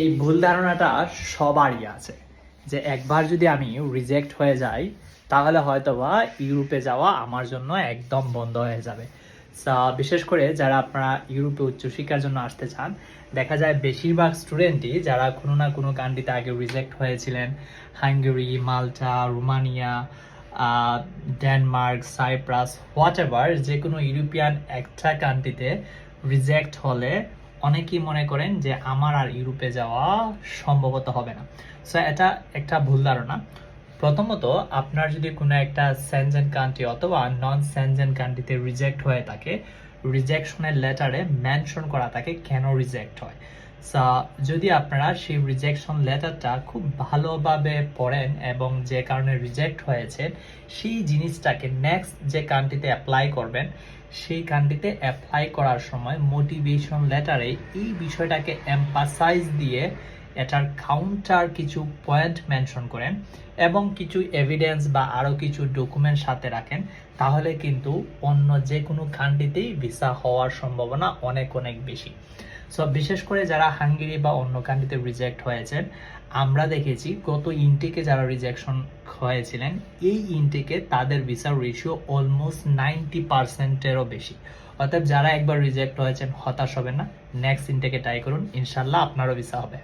এই ভুল ধারণাটা সবারই আছে, যে একবার যদি আমি রিজেক্ট হয়ে যাই, তাহলে হয়তোবা ইউরোপে যাওয়া আমার জন্য একদম বন্ধ হয়ে যাবে। বিশেষ করে যারা আপনারা ইউরোপে উচ্চশিক্ষার জন্য আসতে চান, দেখা যায় বেশিরভাগ স্টুডেন্টই যারা কোনো না কোনো কান্ট্রিতে আগে রিজেক্ট হয়েছিলেন Hungary Malta Romania Denmark Cyprus whatever যে কোনো ইউরোপিয়ান একটা কান্ট্রিতে রিজেক্ট হলে অনেকেই মনে করেন যে আমার আর ইউরোপে যাওয়া সম্ভবত হবে না। সো এটা একটা ভুল ধারণা। প্রথমত, আপনার যদি কোনো একটা সেনজেন কান্ট্রি অথবা নন স্যানজেন কান্ট্রিতে রিজেক্ট হয়ে থাকে রিজেকশনের লেটারে মেনশন করা থাকে কেন রিজেক্ট হয়। যদি আপনারা সেই রিজেকশন লেটারটা খুব ভালোভাবে পড়েন এবং যে কারণে রিজেক্ট হয়েছে, সেই জিনিসটাকে নেক্সট যে কান্ট্রিতে অ্যাপ্লাই করবেন, সেই কান্ট্রিতে অ্যাপ্লাই করার সময় মোটিভেশন লেটারে এই বিষয়টাকে এম্পাসাইজ দিয়ে এটার কাউন্টার কিছু পয়েন্ট মেনশন করেন এবং কিছু এভিডেন্স বা আরও কিছু ডকুমেন্ট সাথে রাখেন, তাহলে কিন্তু অন্য যে কোনো কান্ট্রিতেই ভিসা হওয়ার সম্ভাবনা অনেক অনেক বেশি। সো বিশেষ করে যারা হাঙ্গেরি বা অন্য কান্ট্রিতে রিজেক্ট হয়েছেন, আমরা দেখেছি গত ইনটেকে যারা রিজেকশন হয়েছিলেন, এই ইনটেকে তাদের ভিসার রেশিও অলমোস্ট নাইনটি পার্সেন্টেরও বেশি। অর্থাৎ যারা একবার রিজেক্ট হয়েছেন, হতাশ হবেন না। নেক্সট ইনটেকে ট্রাই করুন ইনশাল্লাহ আপনারও ভিসা হবে।